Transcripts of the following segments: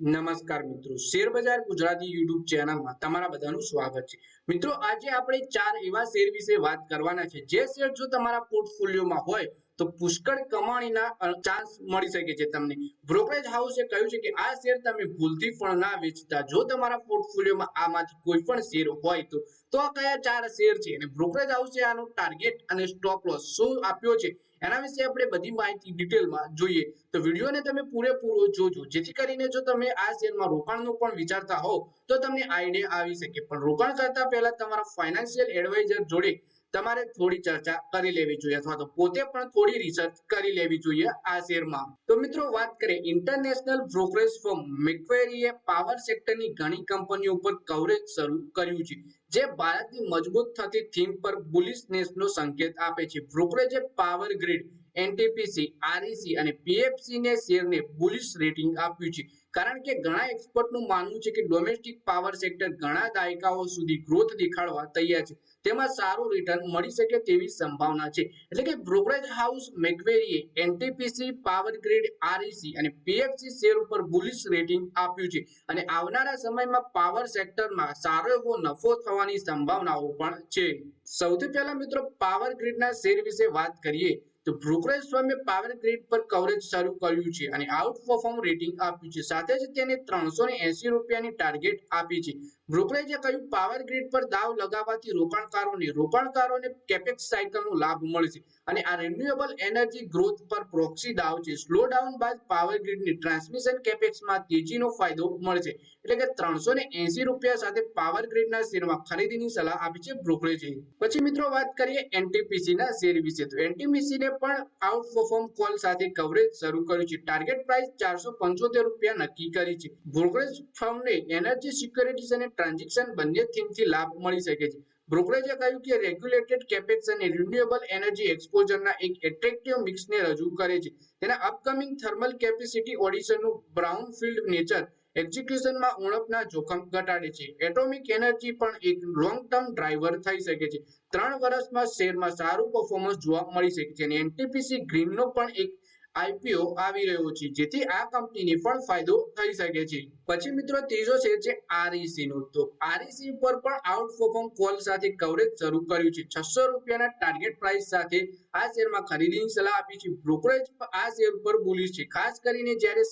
નમસ્કાર મિત્રો. શેર બજાર ગુજરાતી યુટ્યુબ ચેનલમાં તમારા બધાનું સ્વાગત છે. મિત્રો, આજે આપણે ચાર એવા શેર વિશે વાત કરવાના છે. જે શેર જો તમારા પોર્ટફોલિયોમાં હોય તો પુષ્કળ કમાણીના ચાન્સ મળી શકે છે તમને. બ્રોકરેજ હાઉસે કહ્યું છે કે આ શેર તમે ભૂલથી પણ ના વેચતા. જો તમારા પોર્ટફોલિયોમાં આમાંથી કોઈ પણ શેર હોય તો તો કયા ચાર શેર છે? અને બ્રોકરેજ હાઉસે આનો ટાર્ગેટ અને સ્ટોપ લોસ શું આપ્યો છે? એના વિશે આપણે બધી માહિતી ડિટેલમાં જોઈએ. તો વિડીયોને તમે પૂરેપૂરો જોજો. જેથી કરીને જો તમે આ શેરમાં રોકાણનું પણ વિચારતા હોવ, તો તમને આઈડિયા આવી શકે. પણ રોકાણ કરતા પહેલા તમારા ફાઇનાન્શિયલ એડવાઇઝર જોડે તમારે થોડી ચર્ચા કરી લેવી જોઈએ અથવા તો પોતે પણ થોડી રિસર્ચ કરી લેવી જોઈએ આ શેરમાં. તો મિત્રો વાત કરીએ ઇન્ટરનેશનલ બ્રોકરેજ ફર્મ મેક્વેરીએ પાવર સેક્ટરની ઘણી કંપનીઓ પર કવરેજ શરૂ કર્યું છે. જે ભારતની મજબૂત થતી થીમ પર બુલિશનેસનો સંકેત આપે છે. બ્રોકરેજે પાવર ગ્રીડ એનટીપીસી, આરઈસી અને પીએફસી ને શેરને બુલિશ રેટિંગ આપ્યું છે. કારણ કે ઘણા એક્સપર્ટનું માનવું છે કે ડોમેસ્ટિક પાવર સેક્ટર ઘણા દાયકાઓ સુધી ગ્રોથ દેખાડવા તૈયાર છે. તેમાં સારું રિટર્ન મળી શકે તેવી સંભાવના છે. એટલે કે બ્રોકરેજ હાઉસ મેકવેરીએ એનટીપીસી, પાવર ગ્રીડ, આરઈસી અને પીએફસી શેર ઉપર બુલિશ રેટિંગ આપ્યું છે. અને આવનારા સમયમાં પાવર સેક્ટરમાં સારો એવો નફો થવાની સંભાવનાઓ પણ છે. સૌથી પહેલા મિત્રો પાવર ગ્રીડના શેર વિશે વાત કરીએ. તો બ્રોકરેજ ફર્મે પાવર ગ્રીડ પર કવરેજ શરૂ કર્યું છે અને આઉટ પરફોર્મ રેટિંગ આપ્યું છે. સાથે જ તેને ત્રણસો એસી રૂપિયાની ટાર્ગેટ આપી છે. બ્રોકરેજે કહ્યું પાવર ગ્રીડ પર દાવ લગાવવાથી રોકાણકારોને રોકાણકારોને કેપેક્સ સાયકલનો લાભ મળશે અને આ રિન્યુએબલ એનર્જી ગ્રોથ પર પ્રોક્સી દાવ છે. સ્લો ડાઉન બાદ પાવર ગ્રીડની ટ્રાન્સમિશન કેપેક્સમાં તેજીનો ફાયદો મળશે એટલે કે ત્રણસો એસી રૂપિયા સાથે પાવર ગ્રીડના શેરમાં ખરીદીની સલાહ આપી છે બ્રોકરેજે પછી મિત્રો વાત કરીએ એનટીપીસીના શેર વિશે. તો એનટીપીસી ને પણ આઉટ પરફોર્મ કોલ સાથે કવરેજ શરૂ કર્યું છે? ટાર્ગેટ પ્રાઇસ ચારસો પંચોતેર રૂપિયા નક્કી કરી છે. બ્રોકરેજ ફર્મને એનર્જી સિક્યોરિટીઝ અને ટ્રાન્ઝેક્શન બંને થીમથી લાભ મળી શકે છે. બ્રોકરેજે કહ્યું કે રેગ્યુલેટેડ કેપેક્સ અને રિન્યુએબલ એનર્જી એક્સપોઝરના એક એટ્રેક્ટિવ મિક્સને રજૂ કરે છે. તેના અપકમિંગ થર્મલ કેપેસિટી ઓડિશનનું બ્રાઉન ફિલ્ડ નેચર એક્ઝિક્યુશનમાં ઉણપના જોખમ ઘટાડે છે. એટોમિક એનર્જી પણ એક લોંગ ટર્મ ડ્રાઈવર થઈ શકે છે. ત્રણ વર્ષમાં શેરમાં સારું પરફોર્મન્સ જોવા મળી શકે છે અને એનટીપીસી ગ્રીનનો પણ એક આઈપીઓ આવી રહ્યો છે, જેથી આ કંપનીને પણ ફાયદો થઈ શકે છે. પછી મિત્રો ત્રીજો શેર છે આરઈસી નો. તો આરઈસી પર પણ આઉટ પરફોર્મ કોલ સાથે કવરેજ શરૂ કર્યું છે. છસો રૂપિયાના ટાર્ગેટ પ્રાઇસ સાથે આ શેરમાં ખરીદીની સલાહ આપી છે. બ્રોકરેજ આ શેર ઉપર બોલી છે. ખાસ કરીને જ્યારે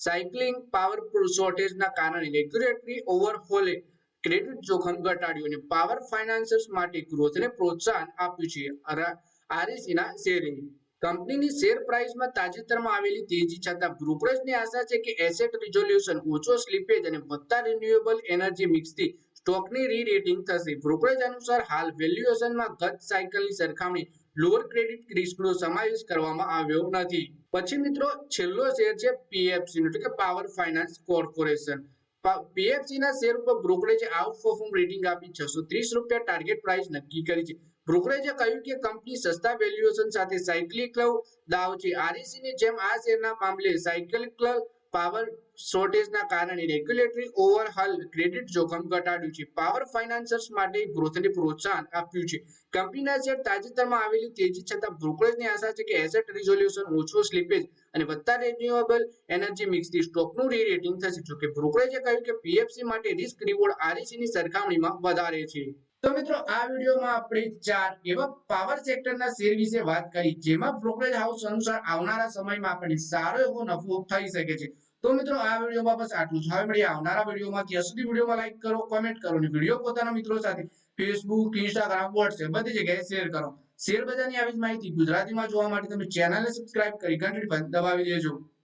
સાયકલિંગ પાવર શોર્ટેજના કારણે રેગ્યુલેટરી ઓવરહોલે ક્રેડિટ જોખમ ઘટાડ્યું અને પાવર ફાઇનાન્સર્સ માટે ગ્રોથને પ્રોત્સાહન આપ્યું છે. આરઈસી ના શેરે કંપનીની શેર પ્રાઇસમાં તાજેતરમાં આવેલી તેજી છતાં બ્રોકરેજની આશા છે કે એસેટ રિઝોલ્યુશન ઓછો સ્લીપેજ અને વધતા રિન્યુએબલ એનર્જી મિક્સથી સ્ટોકની રી રેટિંગ થશે. બ્રોકરેજ અનુસાર હાલ વેલ્યુએશનમાં ગત સાયકલની સરખામણી લોઅર ક્રેડિટ રિસ્કનો સમાવેશ કરવામાં આવ્યો નથી. પછી મિત્રો, છેલ્લો શેર છે પીએફસી એટલે કે પાવર ફાઇનાન્સ કોર્પોરેશન પીએફસી ના શેર ઉપર બ્રોકરેજે આઉટ પરફોર્મ રેટિંગ આપી છસો ત્રીસ રૂપિયા ટાર્ગેટ પ્રાઇસ નક્કી કરી છે. બ્રોકરેજે કહ્યું કે કંપની સસ્તા વેલ્યુએશન સાથે સાયક્લિકલ દાવ છે. આરઈસી ની જેમ આ શેરના મામલે સાયક્લિકલ પાવર શોર્ટેજના કારણે રેગ્યુલેટરી ઓવરહાલ ક્રેડિટ જોખમ ઘટાડ્યું છે. પાવર ફાઇનાન્સર્સ માટે ગ્રોથને પ્રોત્સાહન આપ્યું છે. કંપનીના શેર તાજેતરમાં આવેલી તેજી છતાં બ્રોકરેજની આશા છે કે એસેટ રિઝોલ્યુશન ઓછો સ્લીપેજ અને વધતા રિન્યુએબલ એનર્જી મિક્સથી સ્ટોકનું રી રેટિંગ થશે. જોકે બ્રોકરેજે કહ્યું કે પીએફસી માટે રિસ્ક રિવોર્ડ આરઈસીની સરખામણીમાં વધારે છે. તો મિત્રો, આ વિડીયોમાં આપણે ચાર એવા પાવર સેક્ટરના શેર વિશે વાત કરી, જેમાં બ્રોકરેજ હાઉસ અનુસાર આવનારા સમયમાં આપણને સારો એવો નફો થઈ શકે છે. તો મિત્રો, આ વિડીયોમાં બસ આટલું જ. હવે મળીએ આવનારા વિડીયોમાં. ત્યાં સુધી વિડીયોમાં લાઈક કરો કોમેન્ટ કરો અને વીડિયો પોતાના મિત્રો સાથે ફેસબુક ઇન્સ્ટાગ્રામ વોટ્સએપ બધી જગ્યાએ શેર કરો. શેર બજારની આવી જ માહિતી ગુજરાતીમાં જોવા માટે તમે ચેનલને સબસ્ક્રાઇબ કરી ઘંટડી દબાવી દેજો.